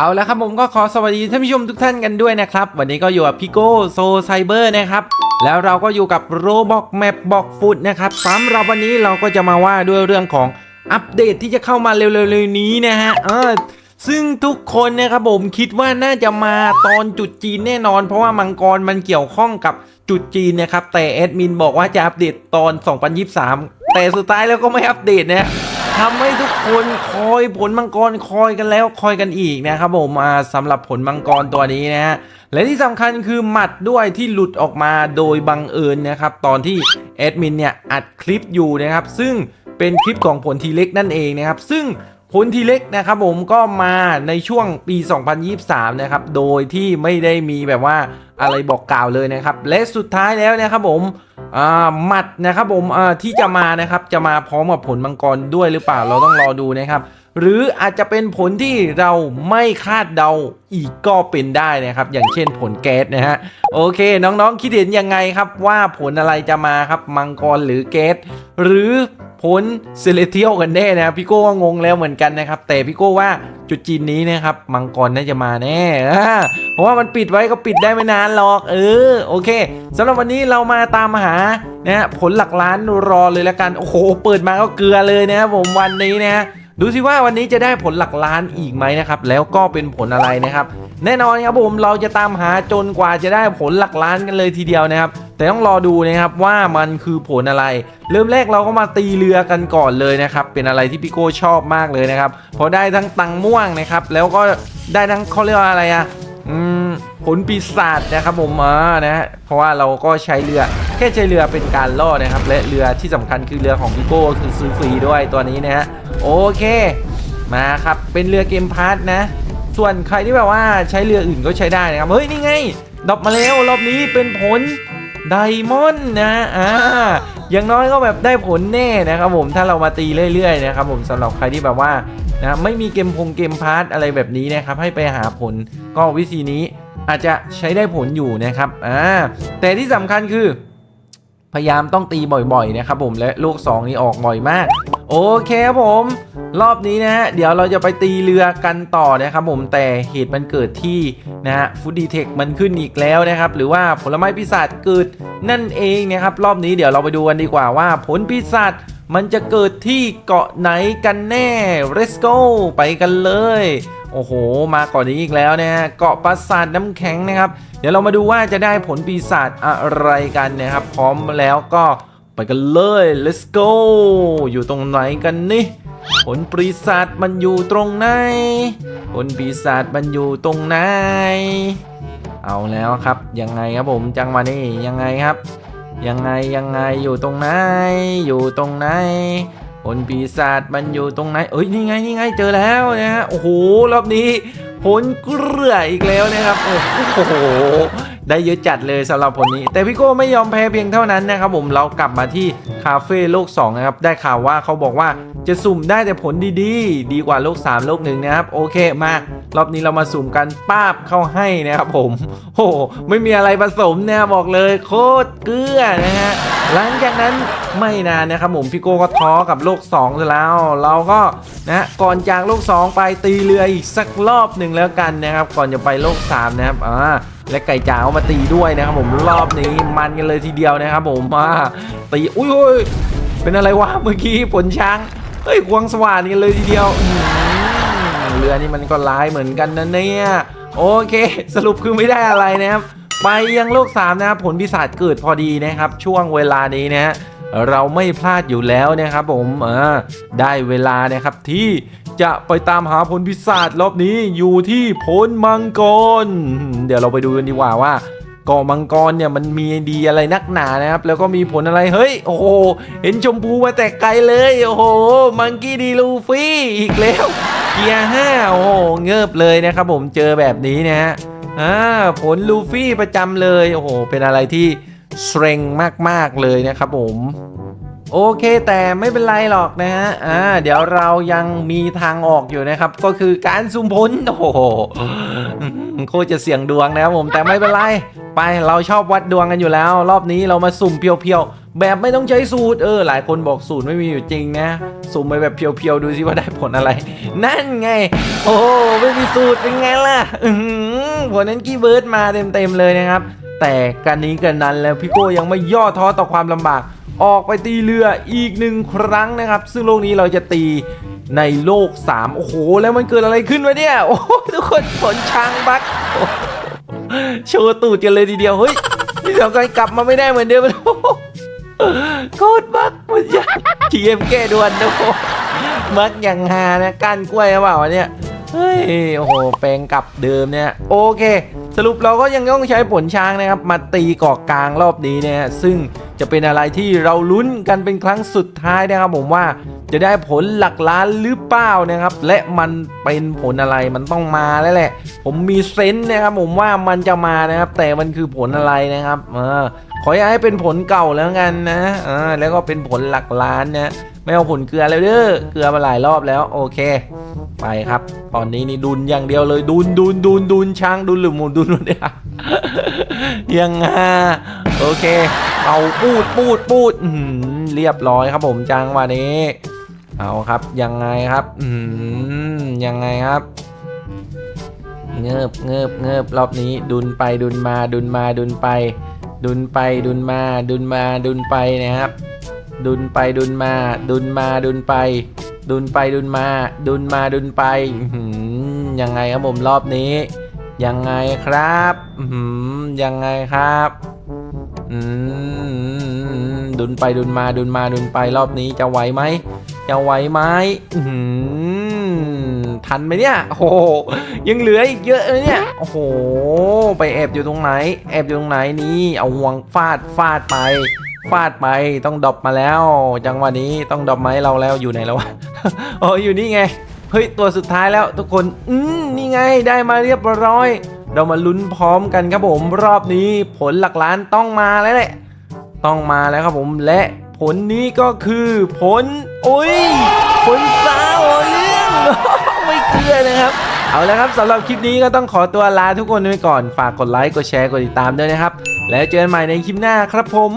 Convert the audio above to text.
เอาแล้วครับผมก็ขอสวัสดีท่านผู้ชมทุกท่านกันด้วยนะครับ วันนี้ก็อยู่กับพี่โก้โซไซเบอร์นะครับ แล้วเราก็อยู่กับโรบอกแมปบอกฟุตนะครับสำหรับวันนี้เราก็จะมาว่าด้วยเรื่องของอัปเดตที่จะเข้ามาเร็วๆนี้นะฮะเออซึ่งทุกคนนะครับผมคิดว่าน่าจะมาตอนจุดจีนแน่นอน เพราะว่ามังกรมันเกี่ยวข้องกับจุดจีนนะครับแต่แอดมินบอกว่าจะอัปเดตตอน 2023 แต่สุดท้ายแล้วก็ไม่อัปเดตนะทำให้ทุกคนคอยผลมังกรคอยกันแล้วคอยกันอีกนะครับผมอ่าสำหรับผลมังกรตัวนี้นะฮะและที่สำคัญคือหมัดด้วยที่หลุดออกมาโดยบังเอิญนะครับตอนที่แอดมินเนี่ยอัดคลิปอยู่นะครับ ซึ่งเป็นคลิปของผลทีเล็กนั่นเองนะครับ ซึ่งผลทีเล็กนะครับผมก็มาในช่วงปี 2023 นะครับ โดยที่ไม่ได้มีแบบว่า อะไรบอกกล่าวเลยนะครับ และสุดท้ายแล้วนะครับผมอ่าหมัดนะครับผมอ่าที่จะมานะครับจะมาพร้อมกับผลมังกรด้วยหรือเปล่าเราต้องรอดูนะครับหรืออาจจะเป็นผลที่เราไม่คาดเดาอีกก็เป็นได้นะครับ อย่างเช่นผลแก๊สนะฮะโอเค น้องๆคิดเห็นยังไงครับว่าผลอะไรจะมาครับมังกรหรือแก๊สหรือ ผลเซเลเทียลกันแน่นะพี่โก้ก็งงแล้วเหมือนกันนะครับ แต่พี่โก้ว่าจุดจีนนี้นะครับมังกรน่าจะมาแน่เพราะว่ามันปิดไว้ก็ปิดได้ไม่นานหรอกเออโอเคสำหรับวันนี้เรามาตามหานะผลหลักล้านรอเลยละกันโอ้โหเปิดมาก็เกลือเลยนะผมวันนี้นะดูสิว่าวันนี้จะได้ผลหลักล้านอีกไหมนะครับแล้วก็เป็นผลอะไรนะครับ แน่นอนครับผมเราจะตามหาจนกว่าจะได้ผลหลักล้านกันเลยทีเดียวนะครับ แต่ต้องรอดูนะครับว่ามันคือผลอะไร เริ่มแรกเราก็มาตีเรือกันก่อนเลยนะครับ เป็นอะไรที่พี่โก้ชอบมากเลยนะครับเพราะได้ทั้งตังม่วงนะครับ แล้วก็ได้ทั้งเขาเรียกว่าอะไรอะผลปีศาจนะครับผมอ่านะเพราะว่าเราก็ใช้เรือแค่ใช้เรือเป็นการล่อนะครับ และเรือที่สำคัญคือเรือของพี่โก้คือซื้อฟรีด้วยตัวนี้นะฮะโอเค มาครับเป็นเรือเกมพาร์ทนะ ส่วนใครที่แบบว่าใช้เรืออื่นก็ใช้ได้นะครับเฮ้ยนี่ไงดรอปมาแล้วรอบนี้เป็นผล ไดมอนด์นะอ่าอย่างน้อยก็แบบได้ผลแน่นะครับผมถ้าเรามาตีเรื่อยๆนะครับผมสำหรับใครที่แบบว่านะไม่มีเกมพงเกมพาร์ทอะไรแบบนี้นะครับให้ไปหาผลก็วิธีนี้อาจจะใช้ได้ผลอยู่นะครับอ่าแต่ที่สำคัญคือพยายามต้องตีบ่อยๆนะครับผมและลูก2นี้ออกบ่อยมาก โอเคครับผม รอบนี้นะฮะเดี๋ยวเราจะไปตีเรือกันต่อนะครับผมแต่เหตุมันเกิดที่นะฮะฟูดดีเทคมันขึ้นอีกแล้วนะครับ หรือว่าผลไม้ปีศาจเกิดนั่นเองนะครับ รอบนี้เดี๋ยวเราไปดูกันดีกว่าว่าผลปีศาจมันจะเกิดที่เกาะไหนกันแน่ let's go ไปกันเลย โอ้โห มาเกาะนี้อีกแล้วนะฮะ เกาะปราสาทน้ำแข็งนะครับ เดี๋ยวเรามาดูว่าจะได้ผลปีศาจอะไรกันนะครับ พร้อมแล้วก็ กันเลย let's go อยู่ตรงไหนกันนี่ผลปีศาจมันอยู่ตรงไหนผลปีศาจมันอยู่ตรงไหน เอาแล้วครับ ยังไงครับผมจังหวะนี้ยังไงครับ ยังไงยังไงอยู่ตรงไหน อยู่ตรงไหนผลปีศาจมันอยู่ตรงไหน เอ้ยนี่ไงนี่ไงเจอแล้วนะฮะ โอ้โหรอบนี้ผลเกลืออีกแล้วนะครับ โอ้โห ได้เยอะจัดเลยสำหรับผลนี้ แต่พี่โก้ไม่ยอมแพ้เพียงเท่านั้นนะครับผมเรากลับมาที่คาเฟ่โลก2นะครับได้ข่าวว่าเขาบอกว่าจะสุ่มได้แต่ผลดีๆ ดีกว่าโลก 3 โลกหนึ่งนะครับโอเคมารอบนี้เรามาสุ่มกันป้าบเข้าให้นะครับผมโอ้ไม่มีอะไรผสมเนี่ยบอกเลยโคตรเกลือนะฮะหลังจากนั้นไม่นานนะครับผมพี่โก้ก็ท้อกับโลก2ซะแล้ว เราก็นะก่อนจากโลก 2 ไปตีเรืออีกสักรอบหนึ่งแล้วกันนะครับ ก่อนจะไปโลก 3 นะครับอ่า และไก่จ๋าเอามาตีด้วยนะครับผมรอบนี้มันกันเลยทีเดียวนะครับผมมาตีอุ้ยเป็นอะไรวะเมื่อกี้ผลช้างเฮ้ยควงสว่านกันเลยทีเดียวเรือนี่มันก็ร้ายเหมือนกันนะเนี่ยโอเค สรุปคือไม่ได้อะไรนะครับไปยังโลก3นะครับผลพิศาจเกิดพอดีนะครับ ช่วงเวลานี้นะฮะ เราไม่พลาดอยู่แล้วนะครับผมเออได้เวลานะครับที่จะไปตามหาผลพิศาจรอบนี้อยู่ที่ผลมังกร เดี๋ยวเราไปดูกันดีกว่าว่าเกาะมังกรเนี่ยมันมีดีอะไรนักหนานะครับ แล้วก็มีผลอะไรเฮ้ย โอ้โห เห็นชมพูมาแต่ไกลเลย โอ้โห มังกี้ดีลูฟี่อีกแล้ว เกียร์ห้าโอ้โห เงิบเลยนะครับผมเจอแบบนี้นะฮะอ่าผลลูฟี่ประจำเลย โอ้โห เป็นอะไรที่ เซรงมากๆเลยนะครับผมโอเคแต่ไม่เป็นไรหรอกนะฮะ อ่า เดี๋ยวเรายังมีทางออกอยู่นะครับ ก็คือการซุ่มผลโอ้โหโคตรจะเสี่ยงดวงนะครับผมแต่ไม่เป็นไร ไปเราชอบวัดดวงกันอยู่แล้ว รอบนี้เรามาสุ่มเพียวๆ แบบไม่ต้องใช้สูตรเออ หลายคนบอกสูตรไม่มีอยู่จริงนะ สุ่มไปแบบเพียวๆ ดูสิว่าได้ผลอะไร นั่นไง โอ้ไม่มีสูตรเป็นไงล่ะหือผลนั้นกี้เบิร์ดมาเต็มๆเลยนะครับ แต่กันนี้กันนั้นแล้วพี่โก้ยังไม่ย่อท้อต่อความลำบาก ออกไปตีเรืออีกหนึ่งครั้งนะครับ ซึ่งโลกนี้เราจะตีในโลก 3 โอ้โห แล้วมันเกิดอะไรขึ้นวะเนี่ย โอ้ทุกคนผลช้างบักโชว์ตูดกันเลยทีเดียว เฮ้ยนี่เดี๋ยวกันกลับมาไม่ได้เหมือนเดิมโอ้โหโคตรบักมันยากทีเอ็มแก้ด่วนโอ้โมักอย่างฮานะก้านกล้วยหรือเปล่าวะเนี่ยเฮ้ย โอ้โห แปลงกลับเดิมเนี่ย โอเค สรุปเราก็ยังต้องใช้ผลช้างนะครับ มาตีเกาะกลางรอบนี้เนี่ยซึ่งจะเป็นอะไรที่เราลุ้นกันเป็นครั้งสุดท้ายนะครับ ผมว่าจะได้ผลหลักล้านหรือเปล่านะครับ และมันเป็นผลอะไรมันต้องมาแล้วแหละ ผมมีเซนส์นะครับ ผมว่ามันจะมานะครับ แต่มันคือผลอะไรนะครับเออขออย่าให้เป็นผลเก่าแล้วกันนะเออแล้วก็เป็นผลหลักล้านนะไม่เอาผลเกลือแล้วเด้อเกลือมาหลายรอบแล้วโอเค ไปครับ ตอนนี้นี่ดุนอย่างเดียวเลยดุนดุนดุนดุนช้างดุนหรือหมูดุนเนี่ยยังไงโอเคเอาปูดปูดปูดเรียบร้อยครับผมจังวะนี้ เอาครับยังไงครับอืยังไงครับเงืบเงืบเงืบรอบนี้ดุนไปดุนมาดุนมาดุนไป ดุนไปดุนมาดุนมาดุนไปนะครับ ดุนไปดุนมา ดุนมาดุนไป ดุนไปดุนมา ดุนมาดุนไปยังไงครับผมรอบนี้ ยังไงครับยังไงครับดุนไปดุนมาดุนมาดุนไปรอบนี้จะไหวไหมจะไหวไหมทันไหมเนี่ยโอ้โหยังเหลืออีกเยอะเลยเนี่ยโอ้โหไปแอบอยู่ตรงไหน แอบอยู่ตรงไหนนี่เอาห่วงฟาดฟาดไป ฟาดไปต้องดรอปมาแล้ว จังหวะนี้ต้องดรอปมาให้เราแล้วอยู่ไหนแล้ววะอ๋ออยู่นี่ไงเฮ้ยตัวสุดท้ายแล้วทุกคนอืมนี่ไงได้มาเรียบร้อย เรามาลุ้นพร้อมกันครับผมรอบนี้ผลหลักล้านต้องมาแล้วแหละต้องมาแล้วครับผมและผลนี้ก็คือผลโอ้ยผลสาวเรื่องไม่เชื่อนะครับ เอาละครับสำหรับคลิปนี้ก็ต้องขอตัวลาทุกคนไปก่อนฝากกดไลค์กดแชร์กดติดตามด้วยนะครับ แล้วเจอกันใหม่ในคลิปหน้าครับผม